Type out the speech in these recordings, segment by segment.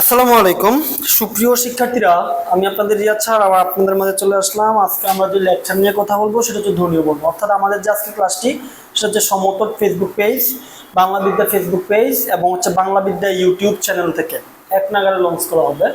আসসালামু আলাইকুম। সুপ্রিয় শিক্ষার্থীরা, আমি আপনাদের রিয়াদ স্যার, আবার আপনাদের মাঝে চলে আসলাম। আজকে আমরা যে লেকচার নিয়ে কথা বলব, সেটা হচ্ছে ধর্মীয় বর্ণ। অর্থাৎ আমাদের যে আজকে ক্লাসটি সেটা হচ্ছে সমতট ফেসবুক পেজ বাংলা বিদ্যা ফেসবুক পেজ এবং হচ্ছে বাংলা বিদ্যা ইউটিউব চ্যানেল থেকে এক নাগারে লঞ্চ করা হবে।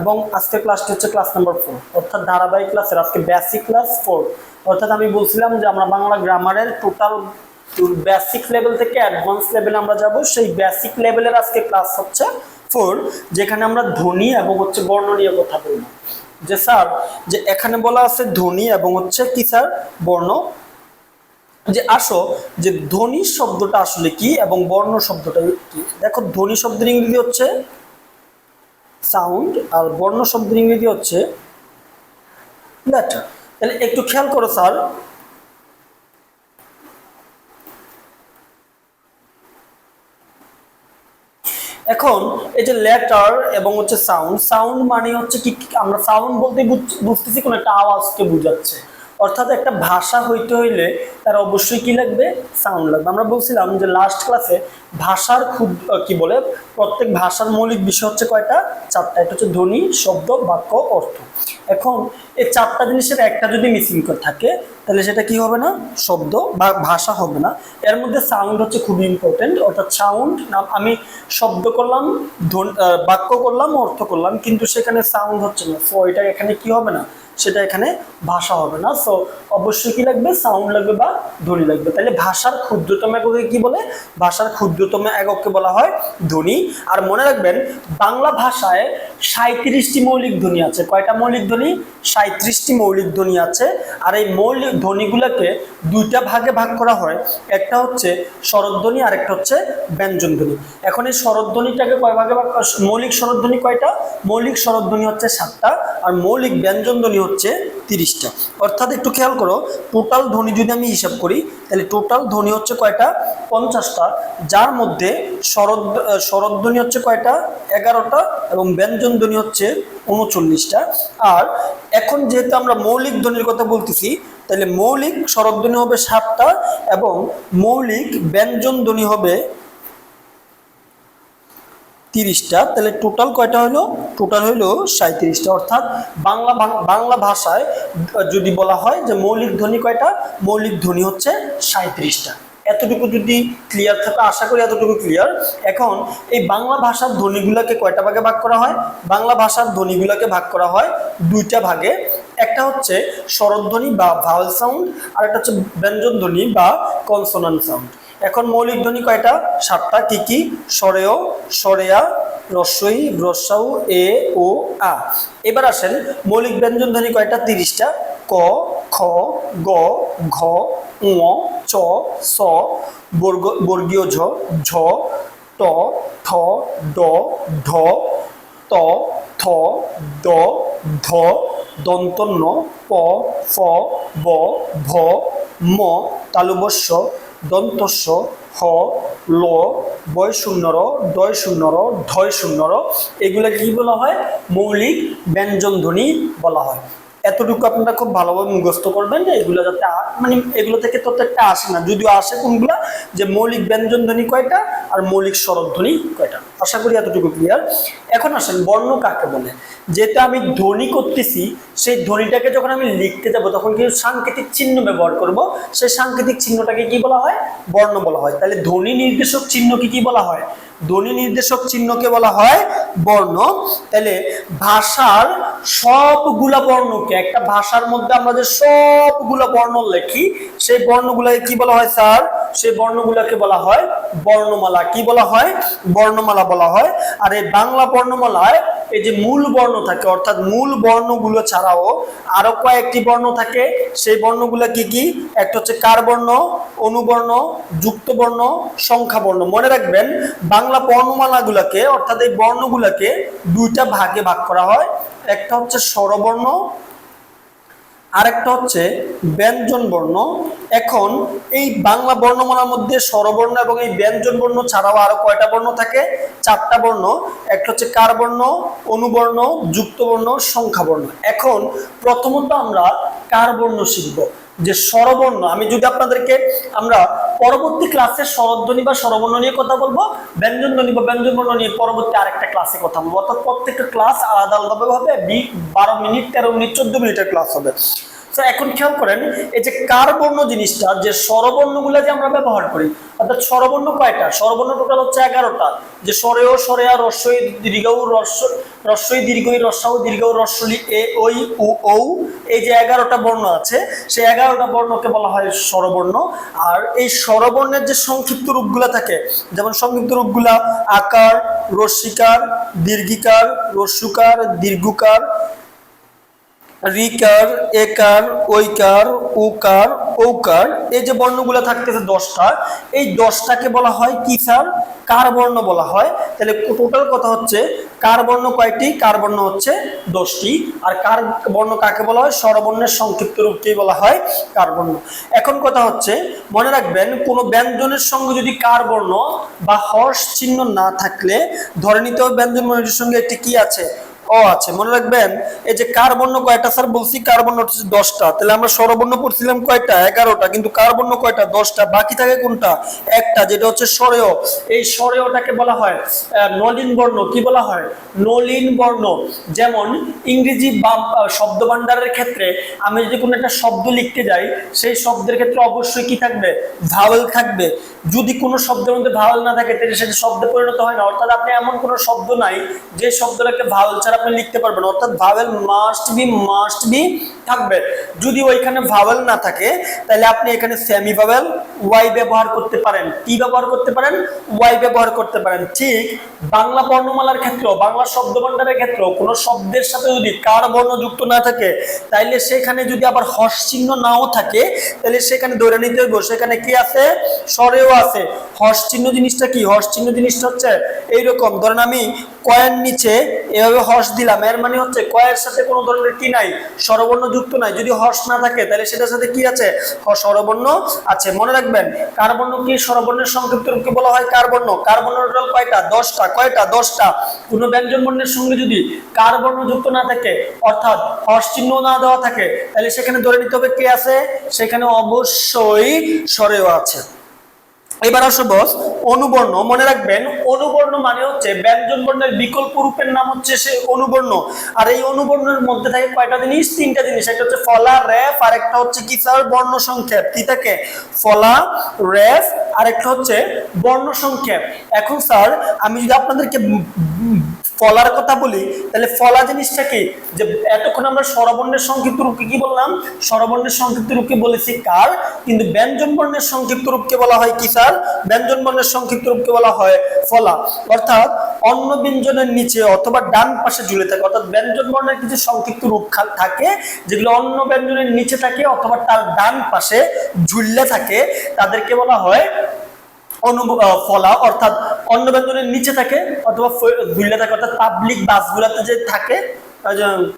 এবং আজকে ক্লাসটি হচ্ছে ক্লাস নাম্বার ফোর অর্থাৎ ধারাবাহিক ক্লাসের আজকে বেসিক ক্লাস ফোর অর্থাৎ আমি বলছিলাম যে আমরা বাংলা গ্রামারের টোটাল বেসিক লেভেল থেকে অ্যাডভান্স লেভেলে আমরা যাব। সেই বেসিক লেভেলের আজকে ক্লাস হচ্ছে ফোর যেখানে আমরা ধ্বনি এবং হচ্ছে বর্ণ নিয়ে কথা বলব। যে স্যার যে এখানে বলা আছে ধ্বনি এবং হচ্ছে কি স্যার বর্ণ। যে আসো, যে ধ্বনি শব্দটা আসলে কি এবং বর্ণ শব্দটা কি? দেখো, ধ্বনি শব্দের ইংরেজি হচ্ছে সাউন্ড আর বর্ণ শব্দের ইংরেজি হচ্ছে লেটার তাহলে একটু খেয়াল করো স্যার এখন এই যে লেটার এবং হচ্ছে সাউন্ড সাউন্ড মানে হচ্ছে কি আমরা সাউন্ড বলতে বুঝ- বুঝতেছি কোন একটা আওয়াজকে বোঝাচ্ছে। অর্থাৎ একটা ভাষা হইতে হইলে তার অবশ্যই কি লাগবে? সাউন্ড লাগবে। আমরা বলছিলাম যে লাস্ট ক্লাসে ভাষার খুব কি বলে, প্রত্যেক ভাষার মৌলিক বিষয় হচ্ছে কয়টা? চারটা। এটা হচ্ছে ধ্বনি, শব্দ, বাক্য, অর্থ। এখন এই চারটা জিনিসের একটা যদি মিসিং করে থাকে, তাহলে সেটা কি হবে না? শব্দ বা ভাষা হবে না। এর মধ্যে সাউন্ড হচ্ছে খুবই ইম্পর্টেন্ট অর্থাৎ সাউন্ড নাম আমি শব্দ করলাম বাক্য করলাম, অর্থ করলাম, কিন্তু সেখানে সাউন্ড হচ্ছে না। সো এটা এখানে কি হবে না? সেটা এখানে ভাষা হবে না। সো অবশ্যই কি লাগবে? সাউন্ড লাগবে বা ধ্বনি লাগবে। তাহলে ভাষার ক্ষুদ্রতম এককে কি বলে? ভাষার ক্ষুদ্রতম এককে বলা হয় ধ্বনি। আর মনে রাখবেন, বাংলা ভাষায় সাঁত্রিশটি মৌলিক ধ্বনি আছে। কয়টা মৌলিক ধ্বনি? সাঁত্রিশটি মৌলিক ধ্বনি আছে। আর এই মৌলিক ধ্বনিগুলোকে দুইটা ভাগে ভাগ করা হয়। একটা হচ্ছে স্বরধ্বনি আর একটা হচ্ছে ব্যঞ্জন ধ্বনি। এখন এই স্বরধ্বনিটাকে কয় ভাগে ভাগ মৌলিক স্বরধ্বনি কয়টা? মৌলিক স্বরধ্বনি হচ্ছে সাতটা, আর মৌলিক ব্যঞ্জন ধ্বনি হচ্ছে তিরিশটা। অর্থাৎ একটু খেয়াল করো, টোটাল ধ্বনি যদি আমি হিসাব করি, তাহলে টোটাল ধ্বনি হচ্ছে কয়টা? পঞ্চাশটা। যার মধ্যে শরদ শরধ্বনি হচ্ছে কয়টা? এগারোটা, এবং ব্যঞ্জন ধ্বনি হচ্ছে উনচল্লিশটা। আর এখন যেহেতু আমরা মৌলিক ধ্বনির কথা বলতেছি, তাহলে মৌলিক স্বরধ্বনি হবে সাতটা এবং মৌলিক ব্যঞ্জন ধ্বনি হবে তিরিশটা। তাহলে টোটাল কয়টা হলো? টোটাল হলো সাঁত্রিশটা অর্থাৎ বাংলা বাংলা ভাষায় যদি বলা হয় যে মৌলিক ধ্বনি কয়টা? মৌলিক ধ্বনি হচ্ছে সাঁত্রিশটা এতটুকু যদি ক্লিয়ার থাকে, আশা করি এতটুকু ক্লিয়ার এখন এই বাংলা ভাষার ধ্বনিগুলোকে কয়টা ভাগে ভাগ করা হয়? বাংলা ভাষার ধ্বনিগুলোকে ভাগ করা হয় দুইটা ভাগে। একটা হচ্ছে স্বরধ্বনি বা ভাওয়াল সাউন্ড আর একটা হচ্ছে ব্যঞ্জন ধ্বনি বা কনসোনান্ট সাউন্ড এখন মৌলিক ধ্বনি কয়টা? সাতটা। কি কি? স্বরেয়, স্বরেয়া রস্বই রস্যাউ এ, ও, আ। এবার আসেন মৌলিক ব্যঞ্জন ধ্বনি কয়টা? তিরিশটা। ক, খ, গ, ঘ, ঙ, চ, স, বর্গ, বর্গীয় ঝ ঝ, ট, ঠ, ড, ঢ, ত, থ, দ, ধ, দন্তন্য, প, ফ, ব, ভ, ম তালুবস্য দন্তস্য হ, ল বয় শূন্যর দয় শূন্যর ঢয় শূন্যর এগুলো কি বলা হয়? মৌলিক ব্যঞ্জন ধ্বনি বলা হয়। এতটুকু আপনারা খুব ভালোভাবে মুখস্থ করবেন যে এগুলো যাতে মানে এগুলো থেকে প্রত্যেকটা আসে না। যদিও আসে কোনগুলা, যে মৌলিক ব্যঞ্জন ধ্বনি কয়টা আর মৌলিক স্বরধ্বনি কয়টা? আশা করি এতটুকু ক্লিয়ার এখন আসেন বর্ণ কাকে বলে? যেটা আমি ধ্বনি করতেছি, সেই ধ্বনিটাকে যখন আমি লিখতে যাব, তখন কিন্তু সাংকেতিক চিহ্ন ব্যবহার করব? সেই সাংকেতিক চিহ্নটাকে কি বলা হয়? বর্ণ বলা হয়। তাহলে ধ্বনি নির্দেশক চিহ্নকে কি বলা হয়? ধ্বনি নির্দেশক চিহ্নকে বলা হয় বর্ণ। তাহলে ভাষার সবগুলা বর্ণকে, একটা ভাষার মধ্যে আমরা যে সবগুলা বর্ণ লেখি, সেই বর্ণগুলাকে কি বলা হয় স্যার? সেই বর্ণগুলাকে বলা হয় বর্ণমালা। কি বলা হয়? বর্ণমালা বলা হয়। আর এই বাংলা বর্ণমালায় এই যে মূল বর্ণ থাকে, অর্থাৎ মূল বর্ণগুলো ছাড়াও আরও কয়েকটি বর্ণ থাকে। সেই বর্ণগুলো কি কি? একটা হচ্ছে কার বর্ণ, অনুবর্ণ, যুক্ত বর্ণ, সংখ্যা বর্ণ। মনে রাখবেন বাংলা বর্ণমালাগুলোকে, অর্থাৎ এই বর্ণগুলোকে দুইটা ভাগে ভাগ করা হয়। একটা হচ্ছে স্বরবর্ণ, আরেকটা হচ্ছে ব্যঞ্জন বর্ণ। এখন এই বাংলা বর্ণমালার মধ্যে স্বরবর্ণ এবং এই ব্যঞ্জন বর্ণ ছাড়াও আরও কয়টা বর্ণ থাকে? চারটা বর্ণ। একটা হচ্ছে কার বর্ণ অনুবর্ণ যুক্ত বর্ণ সংখ্যা বর্ণ এখন প্রথমত আমরা কার বর্ণ শিখব। যে স্বরবর্ণ, আমি যদি আপনাদেরকে আমরা পরবর্তী ক্লাসে স্বরধ্বনি বা স্বরবর্ণ নিয়ে কথা বলব ব্যঞ্জন ধ্বনি বা ব্যঞ্জন বর্ণ নিয়ে পরবর্তী আরেকটা ক্লাসে কথা বলব। অর্থাৎ প্রত্যেকটা ক্লাস আলাদা আলাদাভাবে হবে বারো মিনিট, তেরো মিনিট, চোদ্দ মিনিটের ক্লাস হবে। তো এখন খেয়াল করেন, এই যে কার বর্ণ জিনিসটা, যে স্বরবর্ণগুলো যে আমরা ব্যবহার করি, অর্থাৎ স্বরবর্ণ কয়টা? স্বরবর্ণ টোটাল হচ্ছে এগারোটা। যে স্বরেও স্বরেয়া রস্বই দীর্ঘৌ, রস্য রস্বই দীর্ঘই রস্যাও দীর্ঘ রস্বলি এ ওই উ, ঔ, এই যে এগারোটা বর্ণ আছে, সেই এগারোটা বর্ণকে বলা হয় স্বরবর্ণ। আর এই স্বরবর্ণের যে সংক্ষিপ্ত রূপগুলা থাকে, যেমন সংক্ষিপ্ত রূপগুলা আকার রস্যিকার দীর্ঘিকার, রস্যুকার, দীর্ঘকার রিকার, একার, ঐকার, উকার, ঔকার, এই যে বর্ণগুলো থাকতেছে দশটা, এই দশটাকে বলা হয় কি স্যার? কার বর্ণ বলা হয়? তাহলে টোটাল কথা হচ্ছে কার বর্ণ কয়টি? কার বর্ণ হচ্ছে দশটি। আর কার বর্ণ কাকে বলা হয়? স্বরবর্ণের সংক্ষিপ্ত রূপকেই বলা হয় কার বর্ণ। এখন কথা হচ্ছে, মনে রাখবেন, কোনো ব্যঞ্জনের সঙ্গে যদি কার বর্ণ বা হর্ষ চিহ্ন না থাকলে, ধরে নিতে হবে ব্যঞ্জন বর্ণের সঙ্গে একটি কি আছে? আছে মনে রাখবেন, এই যে কার বর্ণ কয়টা? স্যার, বলছি কার বর্ণ হচ্ছে দশটা। তাহলে আমরা স্বরবর্ণ পড়ছিলাম কয়টা? এগারোটা, কিন্তু কার বর্ণ কয়টা? দশটা। বাকি থাকে কোনটা? একটা, যেটা হচ্ছে স্বরেয়। এই স্বরেয়টাকে বলা হয় নলিন বর্ণ। কি বলা হয়? নলিন বর্ণ। যেমন, ইংরেজি বা- শব্দ ভান্ডারের ক্ষেত্রে আমি যদি কোনো একটা শব্দ লিখতে যাই, সেই শব্দের ক্ষেত্রে অবশ্যই কি থাকবে? ভাওয়েল থাকবে। যদি কোনো শব্দের মধ্যে ভাওয়েল না থাকে, তাহলে সেটা শব্দে পরিণত হয় না। অর্থাৎ আপনি এমন কোনো শব্দ নাই, যে শব্দটাকে ভাওয়েল ছাড়া আপনি লিখতে পারবেন না। অর্থাৎ vowel must be must be থাকবে। যদি ওইখানে ভাওয়েল না থাকে, তাহলে আপনি এখানে সেমি ভাওয়েল ওয়াই ব্যবহার করতে পারেন কি ব্যবহার করতে পারেন ওয়াই ব্যবহার করতে পারেন। ঠিক বাংলা বর্ণমালার ক্ষেত্রেও, বাংলা শব্দ ভাণ্ডারের ক্ষেত্রেও কোনো শব্দের সাথে যদি কার বর্ণ যুক্ত না থাকে, তাইলে সেখানে যদি আবার হর্ষ চিহ্ন নাও থাকে তাহলে সেখানে ধরে নিতে হইব, সেখানে কি আছে? স্বরেও আছে। হর্ষ চিহ্ন জিনিসটা কি? হর্ষ চিহ্ন জিনিসটা হচ্ছে এইরকম। ধরেন আমি কয়ের নিচে এভাবে হর্ষ দিলাম, এর মানে হচ্ছে কয়ের সাথে কোনো ধরনের কি নাই, স্বরবর্ণ যুক্ত নাই। যদি হর্ষ না থাকে, তাহলে সেটার সাথে কি আছে? হ- আছে। মনে রাখবেন, কার্বর্ণ কি সরবর্ণের সংক্ষিপ্ত রূপকে বলা হয়? কার্বর্ণ। কার্বর্ণ কার টোটাল কয়টা? দশটা। কয়টা? দশটা। কোনো ব্যঞ্জন বর্ণের সঙ্গে যদি কার্বর্ণ যুক্ত না থাকে, অর্থাৎ হর্ষ চিহ্ন না দেওয়া থাকে, তাহলে সেখানে ধরে নিতে হবে কে আছে? সেখানে অবশ্যই স্বরেও আছে। এবার আসো বস অনুবর্ণ, মনে রাখবেন, অনুবর্ণ মানে হচ্ছে ব্যঞ্জন বর্ণের বিকল্প রূপের নাম হচ্ছে সে অনুবর্ণ। আর এই অনুবর্ণের মধ্যে থাকে কয়টা জিনিস? তিনটা জিনিস, একটা হচ্ছে ফলা, রেফ, আর একটা হচ্ছে কি স্যার বর্ণ সংক্ষেপ কি থাকে? ফলা, রেফ, আর একটা হচ্ছে বর্ণ সংক্ষেপ এখন স্যার আমি যদি আপনাদেরকে ফলার কথা বলি, তাহলে ফলা জিনিসটা কি? যে এতক্ষণ আমরা স্বরবর্ণের সংক্ষিপ্ত রূপকে কি বললাম? স্বরবর্ণের সংক্ষিপ্ত রূপকে বলেছি কার? কিন্তু ব্যঞ্জন বর্ণের সংক্ষিপ্ত রূপকে বলা হয় কি স্যার? ব্যঞ্জন বর্ণের সংক্ষিপ্ত রূপকে বলা হয় ফলা। অর্থাৎ অন্য ব্যঞ্জনের নিচে অথবা ডান পাশে ঝুলে থাকে, অর্থাৎ ব্যঞ্জন বর্ণের কিছু সংক্ষিপ্ত রূপ থাকে, যেগুলো অন্য ব্যঞ্জনের নিচে থাকে অথবা তার ডান পাশে ঝুললে থাকে, তাদেরকে বলা হয় অনু ফলা। অর্থাৎ অন্য ব্যঞ্জনের নিচে থাকে অথবা ঝুল্লা থাকে, অর্থাৎ পাবলিক বাসগুলোতে যে থাকে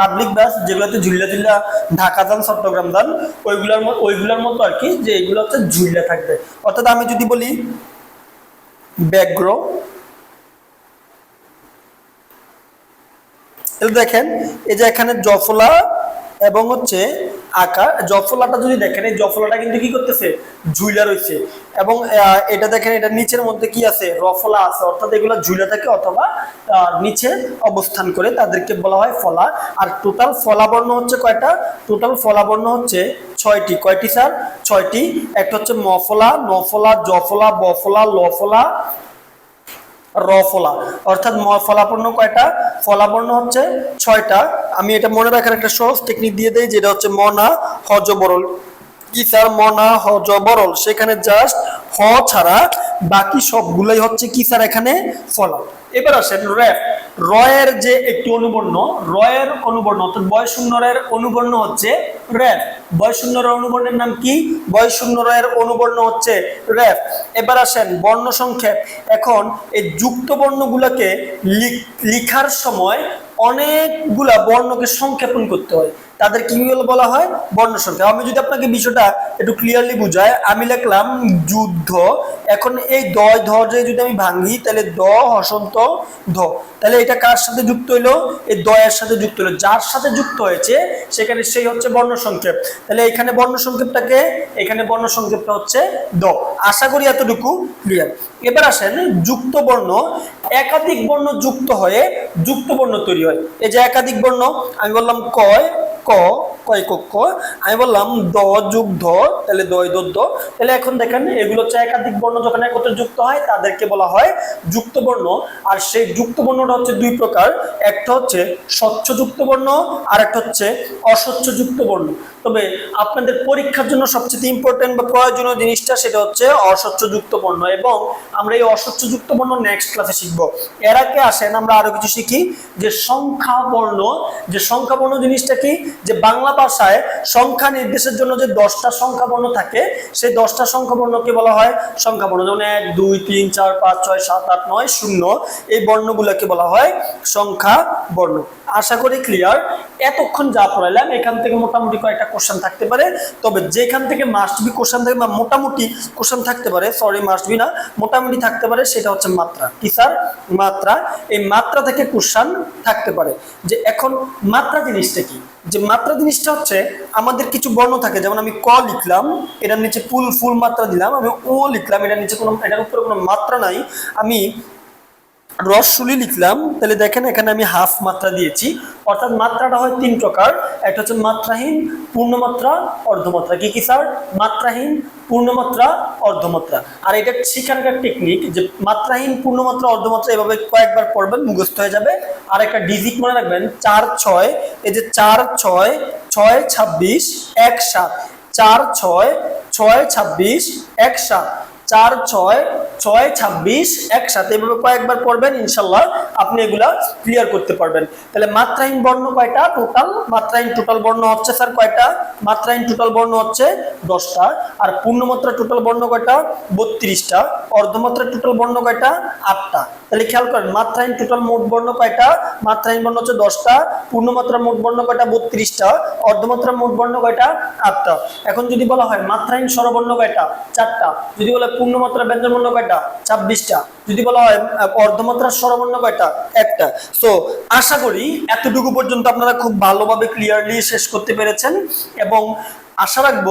পাবলিক বাস যেগুলোতে ঝুল্লা ঝুল্লা ঢাকা যান, চট্টগ্রাম যান, ওইগুলোর ওইগুলোর মতো আর কি, যে এগুলো হচ্ছে ঝুল্লা থাকবে। অর্থাৎ আমি যদি বলি, ব্যাঘ্র এই দেখেন, এই যে এখানে জফলা এবং হচ্ছে আকার, জফলাটা যদি দেখেন, এই জফলাটা কিন্তু কি করতেছে? ঝুইলা রয়েছে। এবং এটা দেখেন, এটা নিচের মধ্যে কি আছে? রফলা আছে। অর্থাৎ এগুলো ঝুলে থাকে অথবা নিচে অবস্থান করে তাদেরকে বলা হয় ফলা। আর টোটাল ফলাবর্ণ হচ্ছে কয়টা? টোটাল ফলাবর্ণ হচ্ছে ছয়টি। কয়টি, স্যার? ছয়টি। একটা হচ্ছে মফলা, নফলা, জফলা, বফলা, লফলা রফলা অর্থাৎ ম- ফলাপূর্ণ কয়টা? ফলাপূর্ণ হচ্ছে ছয়টা। আমি এটা মনে রাখার একটা সহজ টেকনিক দিয়ে দেই, যেটা হচ্ছে মনা হজ বরল। কি স্যার? মনা হজ বরল। সেখানে জাস্ট হ ছাড়া বাকি সবগুলোই হচ্ছে কি স্যার এখানে? ফলা। এবার আসেন র্যাপ রয়ের যে একটি অনুবর্ণ, রয়ের অনুবর্ণ অর্থাৎ বয় শূন্য রয়ের অনুবর্ণ হচ্ছে র্যাপ বয় র অনুবর্ণের নাম কি? বয় শূন্য রয়ের অনুবর্ণ হচ্ছে র্যাফ এবার আসেন বর্ণ সংক্ষেপ। এখন এই যুক্ত বর্ণগুলোকে লিখ- লিখার সময় অনেকগুলা বর্ণকে সংক্ষেপণ করতে হয়। তাদের কি বলা হয় বর্ণ সংখ্যা। আমি যদি আপনাকে বিষয়টা একটু ক্লিয়ারলি বুঝাই, আমি লিখলাম যুদ্ধ। এখন এই দয় ধ যে যদি আমি ভাঙি তাহলে দ, হসন্ত, ধ। তাহলে এটা কার সাথে যুক্ত হইল? এই দয়ের সাথে যুক্ত হলো যার সাথে যুক্ত হয়েছে, সেখানে সেই হচ্ছে বর্ণ সংক্ষেপ। তাহলে এখানে বর্ণ সংক্ষেপটাকে, এখানে বর্ণ সংক্ষেপটা হচ্ছে দ। আশা করি এতটুকু ক্লিয়ার এবার আসেন যুক্ত বর্ণ। একাধিক বর্ণ যুক্ত হয়ে যুক্ত বর্ণ তৈরি হয়। এই যে একাধিক বর্ণ, আমি বললাম কয় ক কয় ক ক আমি বললাম দ যুগ ধ তাহলে দয় দ তাহলে এখন দেখেন, এগুলো হচ্ছে একাধিক বর্ণ যখন একত্রে যুক্ত হয়, তাদেরকে বলা হয় যুক্ত বর্ণ। আর সেই যুক্ত বর্ণটা হচ্ছে দুই প্রকার। একটা হচ্ছে স্বচ্ছ যুক্ত বর্ণ, আর একটা হচ্ছে অস্বচ্ছ যুক্ত বর্ণ। তবে আপনাদের পরীক্ষার জন্য সবচেয়ে ইম্পর্টেন্ট বা প্রয়োজনীয় জিনিসটা সেটা হচ্ছে অস্বচ্ছ যুক্ত বর্ণ। এবং আমরা এই অস্বচ্ছ যুক্ত বর্ণ নেক্সট ক্লাসে শিখব। এর আগে আসেন, আমরা আরও কিছু শিখি, যে সংখ্যা বর্ণ যে সংখ্যা বর্ণ জিনিসটা কি? যে বাংলা ভাষায় সংখ্যা নির্দেশের জন্য যে দশটা সংখ্যা বর্ণ থাকে, সেই দশটা সংখ্যা বর্ণকে বলা হয় সংখ্যা বর্ণ যেমন এক, দুই, তিন, চার, পাঁচ, ছয়, সাত, আট, নয়, শূন্য, এই বর্ণগুলোকে বলা হয় সংখ্যা বর্ণ আশা করি ক্লিয়ার এতক্ষণ যা পড়াইলাম, এখান থেকে মোটামুটি কয়েকটা কোশ্চেন থাকতে পারে, তবে যেখান থেকে মাস্ট বি কোশ্চেন থাকে বা মোটামুটি কোশ্চেন থাকতে পারে সরি মাস্ট বি না, মোটামুটি থাকতে পারে, সেটা হচ্ছে মাত্রা। কি স্যার মাত্রা। এই মাত্রা থেকে কোশ্চেন থাকতে পারে। যে এখন মাত্রা জিনিসটা কি? যে মাত্রা জিনিসটা হচ্ছে, আমাদের কিছু বর্ণ থাকে, যেমন আমি ক লিখলাম, এটার নিচে ফুল ফুল মাত্রা দিলাম, আমি ও লিখলাম, এটার নিচে কোনো, এটার উপরে কোনো মাত্রা নাই, আমি রসুলি লিখলাম, তাহলে দেখেন এখানে আমি হাফ মাত্রা দিয়েছি অর্থাৎ মাত্রাটা হয় তিন প্রকার। একটা হচ্ছে মাত্রাহীন, পূর্ণমাত্রা, অর্ধমাত্রা। কি কি, স্যার? মাত্রাহীন, পূর্ণমাত্রা, অর্ধমাত্রা। আর এটা শিখানকার টেকনিক যে মাত্রাহীন, পূর্ণমাত্রা, অর্ধমাত্রা এভাবে কয়েকবার পড়বেন, মুখস্থ হয়ে যাবে। আর একটা ডিজিট মনে রাখবেন, চার ছয়, এই যে চার ছয় ছয় ছাব্বিশ, এক সাত। চার ছয় ছয় ছাব্বিশ, এক সাত। চার ছয় ছয় ছাব্বিশ, একসাথে এভাবে কয়েকবার পড়বেন ইনশাল্লাহ আপনি এগুলা ক্লিয়ার করতে পারবেন। তাহলে মাত্রাহীন বর্ণ কয়টা? টোটাল মাত্রাহীন টোটাল বর্ণ হচ্ছে স্যার কয়টা? মাত্রাহীন টোটাল বর্ণ হচ্ছে দশটা। আর পূর্ণমাত্রা টোটাল বর্ণ কয়টা? বত্রিশটা। অর্ধমাত্রা টোটাল বর্ণ কয়টা? আটটা। তাহলে খেয়াল করেন, মাত্রাহীন টোটাল মোট বর্ণ কয়টা? মাত্রাহীন বর্ণ হচ্ছে দশটা পূর্ণমাত্রা মোট বর্ণ কয়টা? বত্রিশটা অর্ধমাত্রা মোট বর্ণ কয়টা? আটটা। এখন যদি বলা হয় মাত্রাহীন স্বরবর্ণ কয়টা? চারটা। যদি বলা হয় পূর্ণমাত্রা ব্যঞ্জন বর্ণ কয়টা? ছাব্বিশটা। যদি বলা হয় অর্ধমাত্রার স্বরবর্ণ কয়টা? একটা। সো আশা করি এতটুকু পর্যন্ত আপনারা খুব ভালোভাবে ক্লিয়ারলি শেষ করতে পেরেছেন এবং আশা রাখব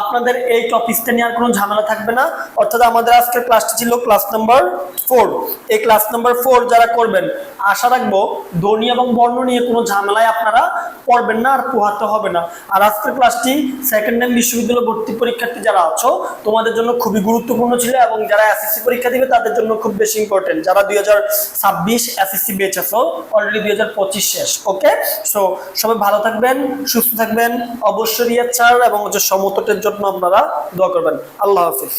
আপনাদের এই টপিকটা নিয়ে আর কোনো ঝামেলা থাকবে না। অর্থাৎ আমাদের আজকের ক্লাসটি ছিল ক্লাস নাম্বার ফোর এই ক্লাস নাম্বার ফোর যারা করবেন, আশা রাখব ধ্বনি এবং বর্ণ নিয়ে কোনো ঝামেলায় আপনারা পড়বেন না আর পোহাতে হবে না। আর আজকের ক্লাসটি সেকেন্ড টাইম বিশ্ববিদ্যালয় ভর্তি পরীক্ষার্থী যারা আছো, তোমাদের জন্য খুবই গুরুত্বপূর্ণ ছিল এবং যারা এসএসসি পরীক্ষা দিবে, তাদের জন্য খুব বেশি ইম্পর্টেন্ট যারা দুই হাজার ছাব্বিশ এসএসসি বেচ আছো অলরেডি দুই হাজার পঁচিশ শেষ ওকে সো সবাই ভালো থাকবেন, সুস্থ থাকবেন, অবশ্যই রিয়াদ স্যার এবং হচ্ছে সমতটের জন্য আপনারা দোয়া করবেন। আল্লাহ হাফিজ।